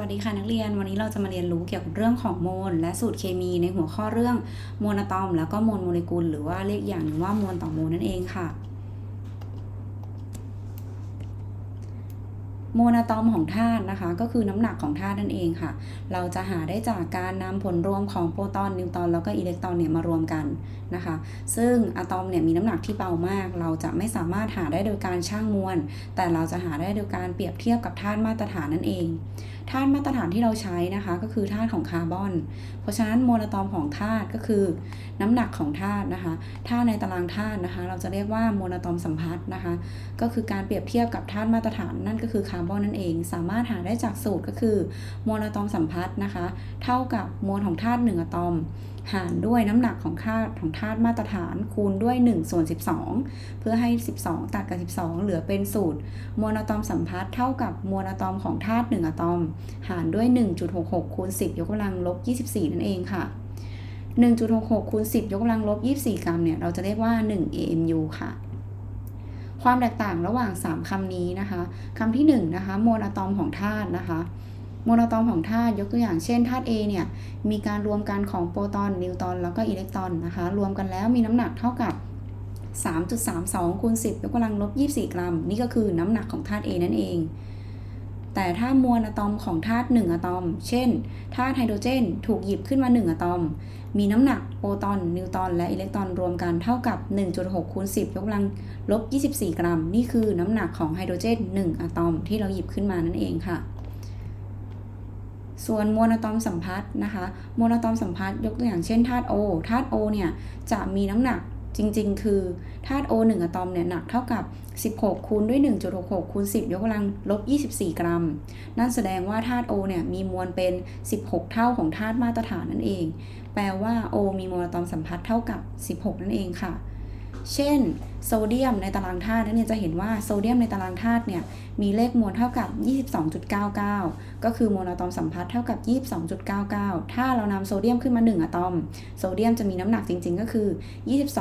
วัสดีค่ะนักเรียนวันนี้เราจะมาเรียนรู้เกี่ยวกับเรื่องของโมล และสูตรเคมีในหัวข้อเรื่องโมลอะตอม แล้วก็โมลโมเลกุล หรือว่าเรียกอย่างหนึ่งว่ามวลต่อโมลนั่นเองค่ะโมลอะตอมของธาตุนะคะก็คือน้ำหนักของธาตุนั่นเองค่ะ เราจะหาได้จากการนำผลรวมของโปรตอนนิวตรอนแล้วก็อิเล็กตรอนเนี่ยมารวมกันนะคะ ซึ่งอะตอมเนี่ยมีน้ำหนักที่เบามาก เราจะไม่สามารถหาได้โดยการชั่งมวล แต่เราจะหาได้โดยการเปรียบเทียบกับธาตุมาตรฐานนั่นเอง ธาตุมาตรฐานที่เราใช้นะคะ ก็คือธาตุของคาร์บอน เพราะฉะนั้นโมลอะตอมของธาตุก็คือ น้ำหนักของธาตุนะคะธาตุในตารางธาตุนะคะ เราจะเรียกว่าโมลอะตอมสัมพัทธ์นะคะ ก็คือการเปรียบเทียบกับธาตุมาตรฐานนั่นก็คือคาร์บอนนั่นเอง สามารถหาได้จากสูตรก็คือโมลอะตอมสัมพัทธ์นะคะ เท่ากับมวลของธาตุหนึ่งอะตอม หารด้วยน้ำหนักของธาตุของธาตุมาตรฐานคูณด้วย1ส่วน12 เพื่อให้ 12 ตัดกับ 12 เหลือเป็นสูตรโมลอะตอมสัมพัทธ์เท่ากับมวลอะตอมของธาตุ1อะตอม หารด้วย 1.66คูณ10 ยกกำลังลบ 24 นั่นเองค่ะ 1.66คูณ10 ยกกำลังลบ 24 กรัมเนี่ยเราจะเรียกว่า 1 AMU ค่ะความแตกต่างระหว่าง 3คำนี้นะคะคำที่1นะคะ โมลอะตอมของธาตุนะคะ โมลอะตอมของธาตุยกตัวอย่างเช่นธาตุ A เนี่ยมีการรวมกันของโปรตอนนิวตรอนแล้วก็อิเล็กตรอนนะคะ รวมกันแล้วมีน้ำหนักเท่ากับ 3.32คูณ10 ยกกำลังลบ 24 กรัม นี่ก็คือน้ำหนักของธาตุ A นั่นเอง แต่ถ้ามวลอะตอมของธาตุ1อะตอม เช่นธาตุไฮโดรเจน ถูกหยิบขึ้นมา 1อะตอม มีน้ำหนักโปรตอนนิวตรอนและอิเล็กตรอนรวมกันเท่ากับ 1.6คูณ10 ยกกำลังลบ 24 กรัม นี่คือน้ำหนักของไฮโดรเจน 1อะตอมที่เราหยิบขึ้นมานั่นเองค่ะ ส่วนมวลอะตอมสัมพัทธ์นะคะมวลอะตอมสัมพัทธ์ยกตัวอย่างเช่นธาตุ O ธาตุ O เนี่ยจะมีน้ำหนักจริง ๆ คือธาตุ O 1อะตอมเนี่ยหนักเท่ากับ 16 คูณด้วย 1.66 คูณ 10 ยกกำลังลบ 24 กรัม นั่นแสดงว่าธาตุ O เนี่ยมีมวลเป็น 16 เท่าของธาตุมาตรฐานนั่นเอง แปลว่า O มีมวลอะตอมสัมพัทธ์เท่ากับ 16 นั่นเองค่ะ เช่นโซเดียมในตารางธาตุเนี่ยจะเห็นว่าโซเดียมในตารางธาตุเนี่ยมีเลขมวลเท่ากับ 22.99 ก็คือมวลอะตอมสัมพัทธ์เท่ากับ 22.99 ถ้าเรานำโซเดียมขึ้นมา 1อะตอม โซเดียมจะมีน้ำหนักจริง ๆ ก็คือ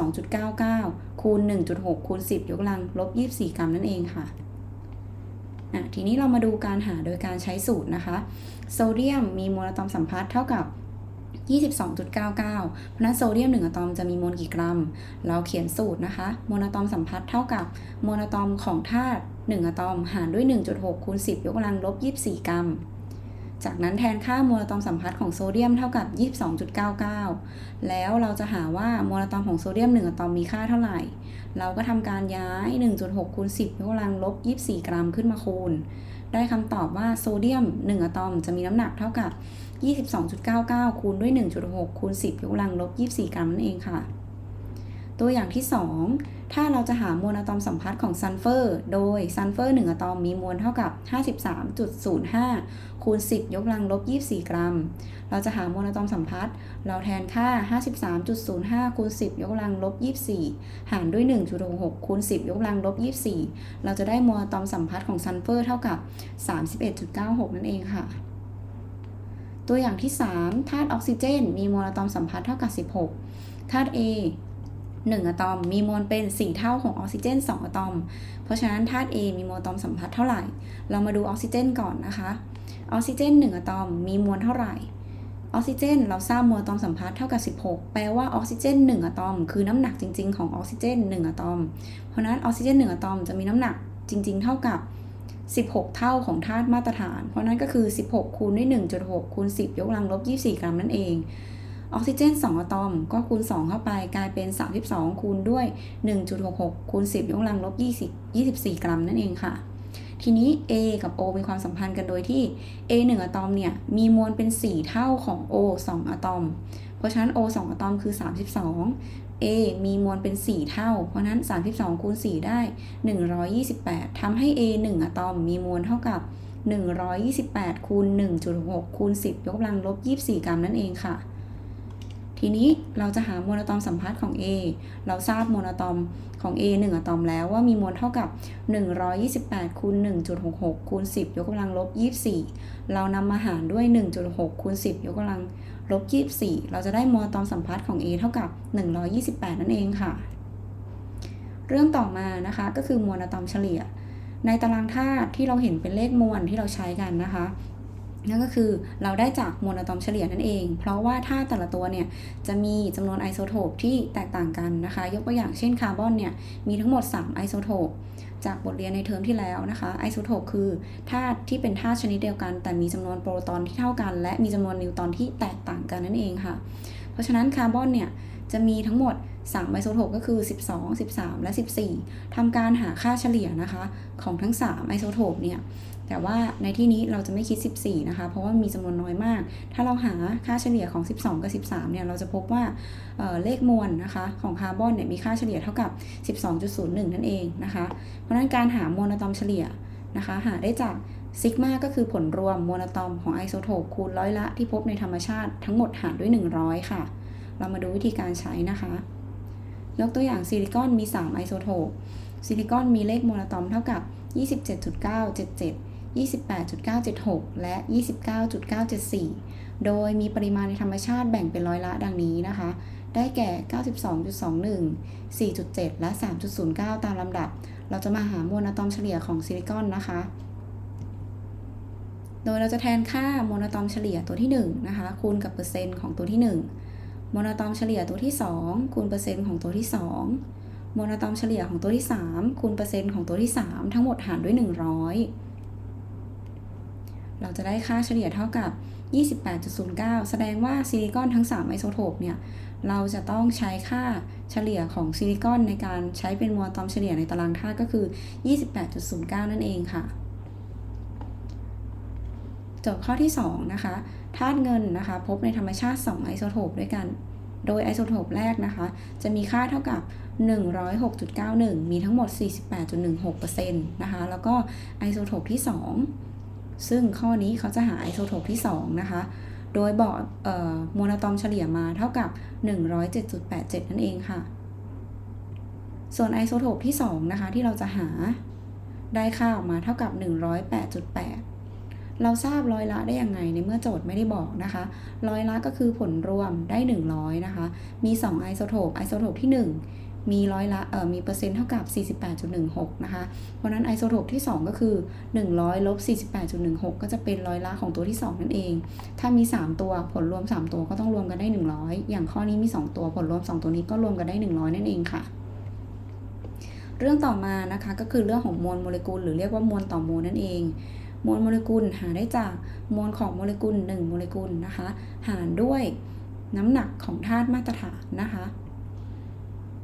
22.99 คูณ 1.6 คูณ 10 ยกกำลังลบ 24 กรัมนั่นเองค่ะอะทีนี้เรามาดูการหาโดยการใช้สูตรนะคะ โซเดียมมีมวลอะตอมสัมพัทธ์เท่ากับ 22.99 เพราะนั้นโซเดียม 1อะตอมจะมีมวลกี่กรัม เราเขียนสูตรนะคะมวลอะตอมสัมพัทธ์เท่ากับมวลอะตอมของธาตุ1อะตอมหารด้วย 1.6คูณ10 ยกกำลังลบ 24 กรัม จากนั้นแทนค่ามวลอะตอมสัมพัทธ์ของโซเดียมเท่ากับ 22.99 แล้วเราจะหาว่ามวลอะตอมของโซเดียม 1อะตอมมีค่าเท่าไหร่ เราก็ทำการย้าย 1.6คูณ10 ยกกำลังลบ 24 กรัมขึ้นมาคูณ ได้คำตอบว่าโซเดียม 1อะตอมจะมีน้ำหนักเท่ากับ22.99 คูณด้วย 1.6 คูณ 10 ยกกำลังลบ 24 กรัมนั่นเองค่ะ ตัวอย่างที่ 2 ถ้าเราจะหามวลอะตอมสัมพัทธ์ของซัลเฟอร์ โดยซัลเฟอร์ 1 อะตอมมีมวลเท่ากับ 53.05 คูณ 10 ยกกำลังลบ 24 กรัม เราจะหามวลอะตอมสัมพัทธ์ เราแทนค่า 53.05 คูณ 10 ยกกำลังลบ 24 หารด้วย 1.66 คูณ 10 ยกกำลังลบ 24 เราจะได้มวลอะตอมสัมพัทธ์ของซัลเฟอร์เท่ากับ 31.96 นั่นเองค่ะ ตัวอย่างที่ 3 ธาตุออกซิเจน มีมวลอะตอมสัมพัทธ์เท่ากับ 16 ธาตุ A 1 อะตอม มีมวลเป็น 4 เท่าของออกซิเจน 2 อะตอม เพราะฉะนั้นธาตุ A มีมวลอะตอมสัมพัทธ์เท่าไหร่ เรามาดูออกซิเจนก่อนนะคะ ออกซิเจน 1 อะตอม มีมวลเท่าไหร่ ออกซิเจน เราทราบมวลอะตอมสัมพัทธ์เท่ากับ 16 แปลว่าออกซิเจน 1 อะตอม คือน้ำหนักจริง ๆ ของออกซิเจน 1 อะตอม เพราะนั้นออกซิเจน 1 อะตอม จะมีน้ำหนักจริง ๆ เท่ากับ 16 เท่าของธาตุมาตรฐาน เพราะนั้นก็คือ 16 คูณด้วย 1.6 คูณ 10 ยกกำลังลบ 24 กรัมนั่นเอง ออกซิเจน 2 อะตอม ก็คูณ 2 เข้าไปกลายเป็น 32 คูณด้วย 1.66 คูณ 10 ยกกำลังลบ 20 24 กรัมนั่นเองค่ะ ทีนี้ A กับ O มีความสัมพันธ์กันโดยที่ A 1 อะตอมเนี่ย มีมวลเป็น 4 เท่าของ O 2 อะตอม เพราะฉะนั้น O 2 อะตอมคือ 32 A มีมวลเป็น 4 เท่า เพราะนั้น 32คูณ4ได้ 128ทำให้ A 1อะตอมมีมวลเท่ากับ 128คูณ1.6คูณ10 ยกกำลังลบ 24 กรัมนั่นเองค่ะ ทีนี้เราจะหามวลอะตอมสัมพัทธ์ของ A เราทราบมวลอะตอมของ A 1อะตอมแล้วว่ามีมวลเท่ากับ 128คูณ1.66คูณ10 ยกกำลังลบ 24 เรานำมาหารด้วย 1.6คูณ10 ยกกำลังล ลบ24 เราจะได้มวลอตอมสัมพัทธ์ของ A เท่ากับ 128 นั่นเองค่ะ เรื่องต่อมานะคะก็คือมวลอะตอมเฉลี่ย ในตารางธาตุที่เราเห็นเป็นเลขมวลที่เราใช้กันนะคะนั่นก็คือเราได้จากมวลอะตอมเฉลี่ยนั่นเอง เพราะว่าถ้าแต่ละตัวเนี่ยจะมีจำนวนไอโซโทปที่แตกต่างกันนะคะ ยกตัวอย่างเช่นคาร์บอนเนี่ยมีทั้งหมด 3 ไอโซโทป จากบทเรียนในเทอมที่แล้วนะคะไอโซโทปคือธาตุที่เป็นธาตุชนิดเดียวกัน แต่มีจำนวนโปรตอนที่เท่ากัน และมีจำนวนนิวตรอนที่แตกต่างกันนั่นเองค่ะ เพราะฉะนั้นคาร์บอนเนี่ยจะมีทั้งหมด 3ไอโซโทปก็คือ 12 13 และ 14ทำการหาค่าเฉลี่ยนะคะ ของทั้ง 3 ไอโซโทปเนี่ย แต่ว่าในที่นี้เราจะไม่คิด 14 นะคะ เพราะว่ามีจำนวนน้อยมาก ถ้าเราหาค่าเฉลี่ยของ 12 กับ 13 เนี่ย เราจะพบว่าเเลขมวลนะคะของคาร์บอนเนี่ยมีค่าเฉลี่ยเท่ากับ 12.01 นั่นเองนะคะ เพราะฉะนั้นการหามวลอะตอมเฉลี่ยนะคะ หาได้จากซิกมาก็คือผลรวมมวลอะตอมของไอโซโทปคูณร้อยละที่พบในธรรมชาติทั้งหมดหารด้วย 100 ค่ะ เรามาดูวิธีการใช้นะคะ ยกตัวอย่างซิลิคอนมี 3 ไอโซโทป ซิลิคอนมีเลขโมลอะตอมเท่ากับ 27.977 28.976 และ 29.974 โดยมีปริมาณในธรรมชาติแบ่งเป็นร้อยละดังนี้นะคะ ได้แก่ 92.21 4.7 และ 3.09 ตามลำดับ เราจะมาหามวลอะตอมเฉลี่ยของซิลิคอนนะคะ โดยเราจะแทนค่าโมวลอะตอมเฉลี่ยตัวที่ 1 นะคะ คูณกับเปอร์เซ็นต์ของตัวที่ 1 โมโนตอมเฉลี่ยตัวที่ 2 คูณเปอร์เซ็นต์ของตัวที่ 2 โมโนตอมเฉลี่ยของตัวที่ 3 คูณเปอร์เซ็นต์ของตัวที่ 3 ทั้งหมดหารด้วย 100 เราจะได้ค่าเฉลี่ยเท่ากับ 28.09 แสดงว่าซิลิคอนทั้ง 3 ไอโซโทปเนี่ย เราจะต้องใช้ค่าเฉลี่ยของซิลิคอนในการใช้เป็นโมโนตอมเฉลี่ยในตารางธาตุก็คือ 28.09 นั่นเองค่ะ จบข้อที่2นะคะธาตุเงินนะคะพบในธรรมชาติ 2 ไอโซโทปด้วยกัน โดยไอโซโทปแรกนะคะ จะมีค่าเท่ากับ 106.91 มีทั้งหมด 48.16%นะคะแล้วก็ไอโซโทปที่ 2 ซึ่งข้อนี้เขาจะหาไอโซโทปที่ 2 นะคะโดยบอกโมโนอะตอมเฉลี่ยมาเท่ากับ 107.87 นั่นเองค่ะ ส่วนไอโซโทปที่ 2 นะคะ ที่เราจะหาได้ค่าออกมาเท่ากับ 108.8 เราทราบร้อยละได้ยังไงในเมื่อโจทย์ไม่ได้บอกนะคะ ร้อยละก็คือผลรวมได้ 100 นะคะ มี 2 ไอโซโทปไอโซโทปที่ 1 มีร้อยละเอ่อมีเปอร์เซ็นต์เท่ากับ 48.16 นะคะ เพราะนั้นไอโซโทปที่ 2 ก็คือ 100ลบ48.16 ก็จะเป็นร้อยละของตัวที่ 2 นั่นเอง ถ้ามี 3 ตัวผลรวม 3 ตัวก็ต้องรวมกันได้ 100 อย่างข้อนี้มี 2 ตัวผลรวม 2 ตัวนี้ก็รวมกันได้ 100 นั่นเองค่ะเรื่องต่อมานะคะก็คือเรื่องของมวลโมเลกุลหรือเรียกว่ามวลต่อมวลนั่นเอง มวลโมเลกุลหาได้จากมวลของโมเลกุล 1 โมเลกุลนะคะ หารด้วยน้ำหนักของธาตุมาตรฐานนะคะ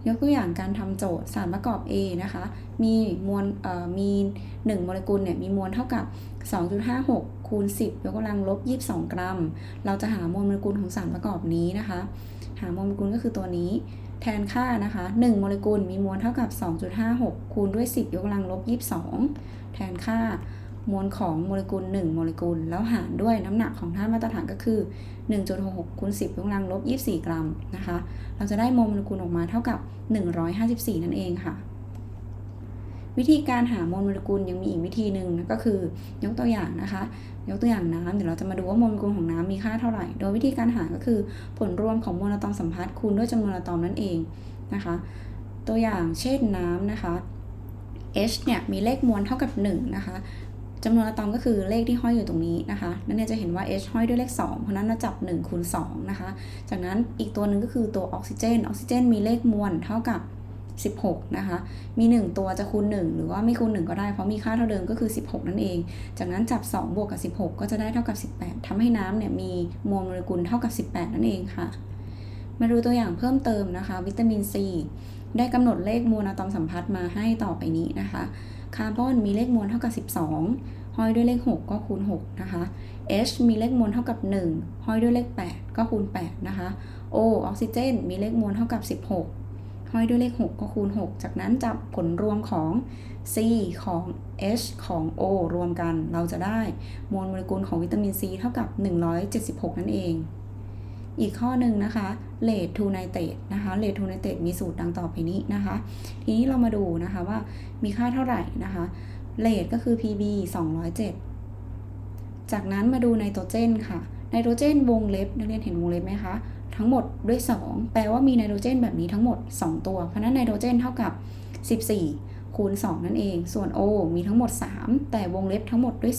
ยกตัวอย่างการทำโจทย์สารประกอบ A นะคะ มีมวลมี 1 โมเลกุลเนี่ยมีมวลเท่ากับ 2.56 คูณ 10 ยกกำลังลบ 22 กรัม เราจะหามวลโมเลกุลของสารประกอบนี้นะคะ หามวลโมเลกุลก็คือตัวนี้ แทนค่านะคะ 1 โมเลกุลมีมวลเท่ากับ 2.56 คูณด้วย 10 ยกกำลังลบ 22 แทนค่า มวลของโมเลกุล 1 โมเลกุล แล้วหารด้วยน้ำหนักของธาตุมาตรฐานก็คือ 1.66คูณ10ยกกำลังลบ 24 กรัมนะคะ เราจะได้โมเลกุลออกมาเท่ากับ 154 นั่นเองค่ะ วิธีการหาโมเลกุลยังมีอีกวิธีหนึ่งนะก็คือยกตัวอย่างนะคะ ยกตัวอย่างน้ำเดี๋ยวเราจะมาดูว่าโมเลกุลของน้ำมีค่าเท่าไหร่ โดยวิธีการหาก็คือผลรวมของโมเลอะตอมสัมพัทธ์คูณด้วยจำนวนอะตอมนั่นเองนะคะ ตัวอย่างเช่นน้ำนะคะ H เนี่ยมีเลขมวลเท่ากับ 1 นะคะ จำนวนอะตอมก็คือเลขที่ห้อยอยู่ตรงนี้นะคะนั่นเนี่ยจะเห็นว่า H ห้อยด้วยเลข 2 เพราะนั้นเราจับ1คูณ2นะคะ จากนั้นอีกตัวหนึ่งก็คือตัวออกซิเจน ออกซิเจนมีเลขมวลเท่ากับ 16 นะคะ มี 1 ตัวจะคูณ 1 หรือว่าไม่คูณ 1 ก็ได้ เพราะมีค่าเท่าเดิมก็คือ 16 นั่นเอง จากนั้นจับ 2 บวกกับ 16 ก็จะได้เท่ากับ 18ทำให้น้ำเนี่ยมีมวลโมเลกุลเท่ากับ 18 นั่นเองค่ะ มาดูตัวอย่างเพิ่มเติมนะคะ วิตามินซี ได้กำหนดเลขมวลอะตอมสัมพัทธ์มาให้ต่อไปนี้นะคะคาร์บอนมีเลขมวลเท่ากับ 12 ห้อยด้วยเลข 6 ก็คูณ 6 นะคะ H มีเลขมวลเท่ากับ 1 ห้อยด้วยเลข 8 ก็คูณ 8 นะคะ O ออกซิเจน มีเลขมวลเท่ากับ 16 ห้อยด้วยเลข 6 ก็คูณ 6 จากนั้นจับผลรวมของ C ของ H ของ O รวมกัน เราจะได้มวลโมเลกุลของวิตามิน C เท่ากับ 176 นั่นเอง อีกข้อหนึ่งนะคะเลททูไนเตรนะคะเลททูไนเตรมีสูตรดังต่อไปนี้นะคะ ทีนี้เรามาดูนะคะว่ามีค่าเท่าไหร่นะคะเลทก็คือ Pb 207 จากนั้นมาดูไนโตรเจนค่ะไนโตรเจนวงเล็บนักเรียนเห็นวงเล็บไหมคะ ทั้งหมดด้วย 2 แปลว่ามีไนโตรเจนแบบนี้ทั้งหมด 2 ตัว เพราะนั้นไนโตรเจนเท่ากับ 14 คูณ 2 นั่นเอง ส่วน O มีทั้งหมด 3 แต่วงเล็บทั้งหมดด้วย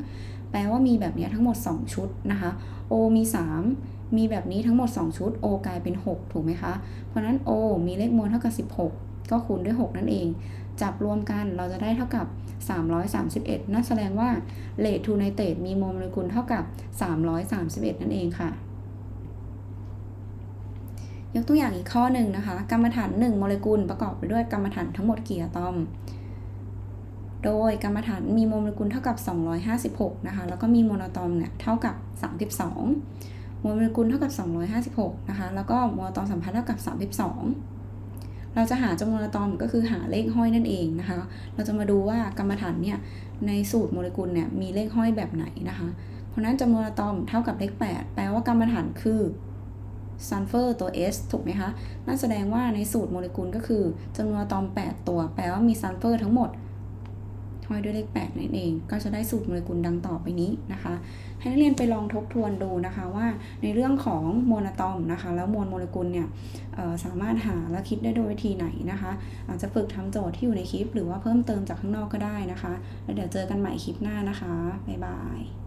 2 แปลว่ามีแบบนี้ทั้งหมด 2 ชุดนะคะ O มี 3 มีแบบนี้ทั้งหมด 2 ชุด O กลายเป็น 6 ถูกไหมคะ เพราะนั้น O มีเลขมวลเท่ากับ 16 ก็คูณด้วย 6 นั่นเอง จับรวมกันเราจะได้เท่ากับ 331 นั่นแสดงว่าเลททูไนเตรตมีมโมเลกุลเท่ากับ 331 นั่นเองค่ะ ยกตัวอย่างอีกข้อหนึ่งนะคะ กรรมฐาน 1 โมเลกุลประกอบไปด้วยกรรมฐานทั้งหมดกี่อะตอมโดยกรรมฐานมีโมเลกุลเท่ากับ 256 นะคะ แล้วก็มีโมโนอะตอมเนี่ยเท่ากับ 32 โมเลกุลเท่ากับ 256 นะคะ แล้วก็โมโนอะตอมสัมพัทธ์เท่ากับ 32 เราจะหาจำนวนอะตอมก็คือหาเลขห้อยนั่นเองนะคะ เราจะมาดูว่ากรรมฐานเนี่ยในสูตรโมเลกุลเนี่ยมีเลขห้อยแบบไหนนะคะ เพราะฉะนั้นจำนวนอะตอมเท่ากับเลข 8 แปลว่ากรรมฐานคือซัลเฟอร์ตัว S ถูกไหมคะ นั่นแสดงว่าในสูตรโมเลกุลก็คือจำนวนอะตอม 8 ตัว แปลว่ามีซัลเฟอร์ทั้งหมด ห้อยด้วยเลข8นั่นเอง ก็จะได้สูตรโมเลกุลดังต่อไปนี้นะคะ ให้นักเรียนไปลองทบทวนดูนะคะว่าในเรื่องของโมโนอะตอมนะคะ แล้วมวลโมเลกุลเนี่ยสามารถหาและคิดได้โดยวิธีไหนนะคะ อาจจะฝึกทำโจทย์ที่อยู่ในคลิป หรือว่าเพิ่มเติมจากข้างนอกก็ได้นะคะ แล้วเดี๋ยวเจอกันใหม่คลิปหน้านะคะบ๊ายบาย